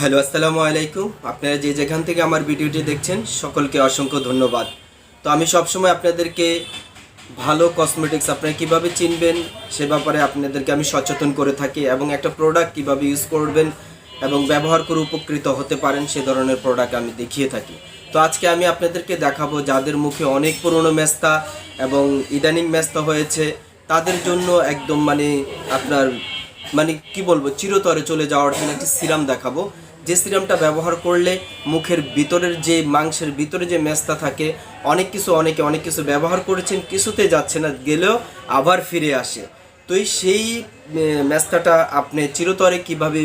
Hello, আসসালামু আলাইকুম। আপনারা যে যেখান থেকে আমার ভিডিওটি দেখছেন, সকলকে অসংখ্য ধন্যবাদ। তো আমি সবসময় আপনাদেরকে ভালো কসমেটিক্স আপনারা কীভাবে চিনবেন, সে ব্যাপারে আপনাদেরকে আমি সচেতন করে থাকি এবং একটা প্রোডাক্ট কীভাবে ইউজ করবেন এবং ব্যবহার করে উপকৃত হতে পারেন, সে ধরনের প্রোডাক্ট আমি দেখিয়ে থাকি। তো আজকে আমি আপনাদেরকে দেখাবো যাদের মুখে অনেক পুরনো মেস্তা এবং ইদানিং মেস্তা হয়েছে, তাদের জন্য একদম মানে আপনার মানে কি বলব, চিরতরে চলে যাওয়ার জন্য একটি সিরাম দেখাবো। যে সিরামটা ব্যবহার করলে মুখের ভিতরের যে মাংসের ভিতরে যে মেস্তা থাকে, অনেক কিছু অনেকে অনেক কিছু ব্যবহার করেছেন, কিছুতে যাচ্ছে না, গেলেও আবার ফিরে আসে। তো সেই মেস্তাটা আপনি চিরতরে কীভাবে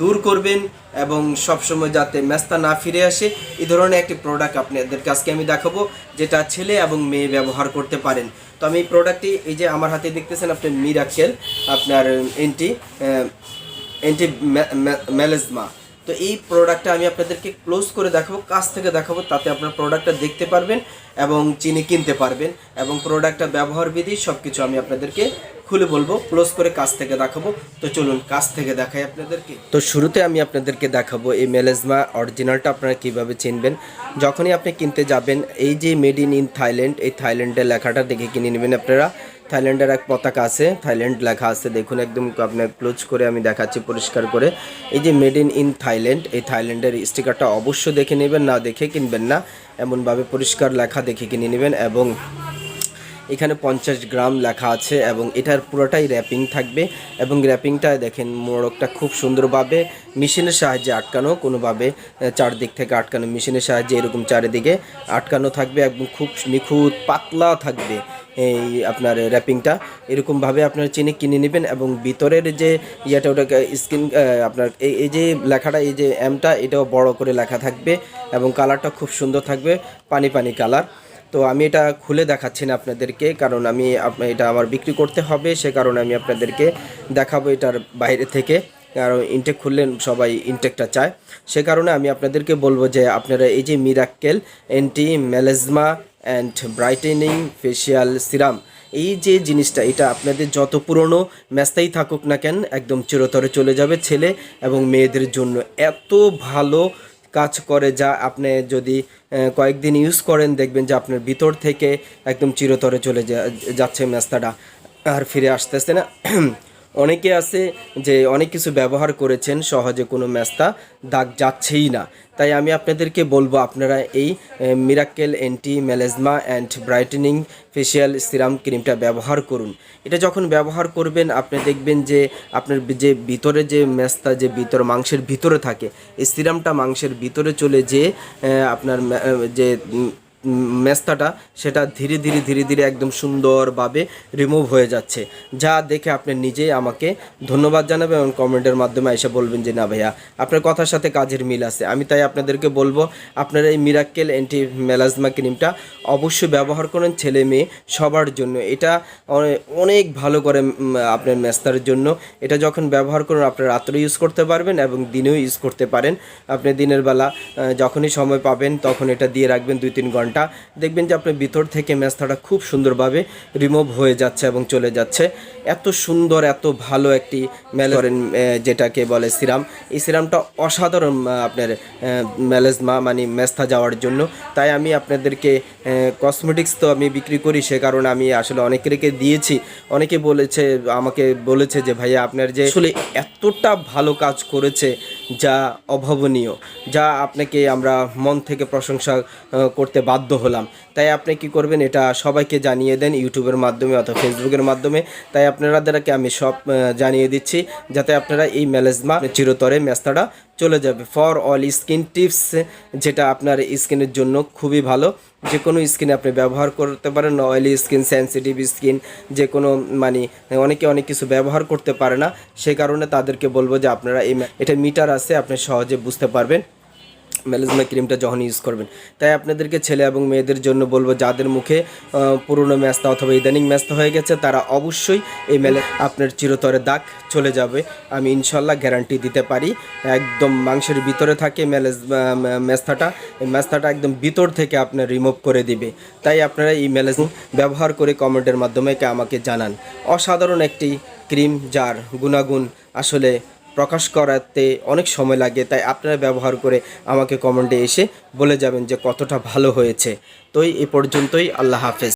দূর করবেন এবং সবসময় যাতে মেস্তা না ফিরে আসে এই ধরনের একটি প্রোডাক্ট আপনাদেরকে আজকে আমি দেখাবো, যেটা ছেলে এবং মেয়ে ব্যবহার করতে পারেন। তো আমি এই প্রোডাক্টটি এই যে আমার হাতে দেখতেছেন আপনি মিরাকেল আপনার এন্টি এন্টি ম্যালেজমা তো এই প্রোডাক্টটা আমি আপনাদেরকে ক্লোজ করে দেখাবো, কাছ থেকে দেখাবো, তাতে আপনার প্রোডাক্টটা দেখতে পারবেন এবং চিনি কিনতে পারবেন এবং প্রোডাক্টটা ব্যবহার বিধি সব কিছু আমি আপনাদেরকে খুলে বলব ক্লোজ করে কাছ থেকে দেখাবো। তো চলুন, কাছ থেকে দেখাই আপনাদেরকে। তো শুরুতে আমি আপনাদেরকে দেখাবো এই মেলেজমা অরিজিনালটা আপনারা কীভাবে চিনবেন। যখনই আপনি কিনতে যাবেন, এই যে মেড ইন ইন থাইল্যান্ড এই থাইল্যান্ডের লেখাটা দেখে কিনে নেবেন আপনারা। থাইল্যান্ডের এক পতাকা আছে, থাইল্যান্ড লেখা আছে, দেখুন একদম আপনার ক্লোজ করে আমি দেখাচ্ছি, পরিষ্কার করে। এই যে মেড ইন ইন থাইল্যান্ড এই থাইল্যান্ডের স্টিকারটা অবশ্যই দেখে নেবেন, না দেখে কিনবেন না, এমনভাবে পরিষ্কার লেখা দেখে কিনে নেবেন এবং এখানে পঞ্চাশ গ্রাম লেখা আছে এবং এটার পুরোটাই র্যাপিং থাকবে এবং র্যাপিংটা দেখেন মোড়কটা খুব সুন্দরভাবে মেশিনের সাহায্যে আটকানো, কোনোভাবে চারদিক থেকে আটকানো মেশিনের সাহায্যে এরকম চারিদিকে আটকানো থাকবে এবং খুব নিখুঁত, পাতলা থাকবে এই আপনার র্যাপিংটা এরকমভাবে আপনার চিনি কিনে নেবেন এবং ভিতরের যে ইয়েটা ওটা স্কিন আপনার এই এই যে লেখাটা, এই যে এমটা এটাও বড় করে লেখা থাকবে এবং কালারটা খুব সুন্দর থাকবে, পানি পানি কালার তো আমি এটা খুলে দেখাচ্ছি না আপনাদেরকে, কারণ আমি এটা আমার বিক্রি করতে হবে, সে কারণে আমি আপনাদেরকে দেখাবো এটার বাইরে থেকে। কারণ ইনটেক খুললে সবাই ইনটেকটা চায়। সে কারণে আমি আপনাদেরকে বলব যে আপনারা এই যে miracle anti melasma and brightening facial serum, এই যে জিনিসটা, এটা আপনাদের যত পুরনো ম্যাস্তাই থাকুক না কেন, একদম চিরতরে চলে যাবে ছেলে এবং মেয়েদের জন্য। এত ভালো কাজ করে, যা আপনি যদি কয়েকদিন ইউজ করেন, দেখবেন যে আপনার ভিতর থেকে একদম চিরতরে চলে যাচ্ছে মেস্তাটা আর ফিরে আসতেছে না। অনেকে আছে যে অনেক কিছু ব্যবহার করেছেন, সহজে কোনো মেস্তা দাগ যাচ্ছেই না। তাই আমি আপনাদেরকে বলব, আপনারা এই miracle anti melasma and brightening facial serum ক্রিমটা ব্যবহার করুন। এটা যখন ব্যবহার করবেন, আপনি দেখবেন যে আপনার যে ভিতরে যে মেস্তা যে ভিতর মাংসের ভিতরে থাকে, এই সিরামটা মাংসের ভিতরে চলে যে আপনার যে মেস্তাটা সেটা ধীরে ধীরে ধীরে ধীরে একদম সুন্দরভাবে রিমুভ হয়ে যাচ্ছে। যা দেখে আপনি নিজেই আমাকে ধন্যবাদ জানাবেন এবং কমেন্টের মাধ্যমে এসে বলবেন যে, না ভাইয়া, আপনার কথার সাথে কাজের মিল আছে। আমি তাই আপনাদেরকে বলব, আপনারা এই মিরাক্কেল অ্যান্টি মেলাজমা ক্রিমটা অবশ্যই ব্যবহার করেন ছেলে মেয়ে সবার জন্য। এটা অনে- অনেক ভালো করে আপনার মেস্তার জন্য। এটা যখন ব্যবহার করুন, আপনি রাত্রে ইউজ করতে পারবেন এবং দিনেও ইউজ করতে পারেন। আপনি দিনের বেলা যখনই সময় পাবেন, তখন এটা দিয়ে রাখবেন দুই তিন ঘণ্টা। দেখবেন যে আপনার ভিতর থেকে মেস্তাটা খুব সুন্দরভাবে রিমুভ হয়ে যাচ্ছে এবং চলে যাচ্ছে। এত সুন্দর এত ভালো একটি মেলেন যেটাকে বলে সিরাম। এই সিরামটা অসাধারণ আপনার ম্যালেজমা মানে মেস্তা যাওয়ার জন্য। তাই আমি আপনাদেরকে কসমেটিক্স তো আমি বিক্রি করি সে কারণে আমি আসলে অনেকেরকে দিয়েছি। অনেকে বলেছে আমাকে বলেছে যে ভাইয়া আপনার যে আসলে এতটা ভালো কাজ করেছে যা অভাবনীয়, যা আপনাকে আমরা মন থেকে প্রশংসা করতে বাধ্য হলাম। তাই আপনি কি করবেন এটা সবাইকে জানিয়ে দেন ইউটিউবের মাধ্যমে অথবা ফেসবুকের মাধ্যমে। তাই আপনারাদেরকে আমি সব জানিয়ে দিচ্ছি, যাতে আপনারা এই ম্যালেজমা চিরতরে মেস্তাটা চলে যাবে। ফর অল স্কিন টিপস যেটা আপনার স্কিনের জন্য খুবই ভালো। যে কোনো স্কিনে আপনি ব্যবহার করতে পারেন অয়েলি স্কিন সেন্সিটিভ স্কিন যে কোনো মানে অনেকে অনেক কিছু ব্যবহার করতে পারে না, সে কারণে তাদেরকে বলব যে আপনারা এই এটা মিটার আছে, আপনি সহজে বুঝতে পারবেন। মেলাজমা ক্রিমটা যখন ইউজ করবেন। তাই আপনাদেরকে ছেলে এবং মেয়েদের জন্য বলব, যাদের মুখে পুরনো ম্যাস্তা অথবা ইদানিং ম্যাস্তা হয়ে গেছে, তারা অবশ্যই এই মেলে আপনার চিরতরে দাগ চলে যাবে। আমি ইনশাল্লাহ গ্যারান্টি দিতে পারি। একদম মাংসের ভিতরে থাকে মেলেজ ম্যাস্তাটা এই ম্যাস্তাটা একদম ভিতর থেকে আপনার রিমুভ করে দিবে। তাই আপনারা এই মেলেজ ব্যবহার করে কমেন্টের মাধ্যমে আমাকে জানান। অসাধারণ একটি ক্রিম যার গুণাগুণ আসলে প্রকাশ করাতে অনেক সময় লাগে, তাই আপনারা ব্যবহার করে আমাকে কমেন্টে এসে বলে যাবেন যে কতটা ভালো হয়েছে। তো এই পর্যন্তই, আল্লাহ হাফেজ।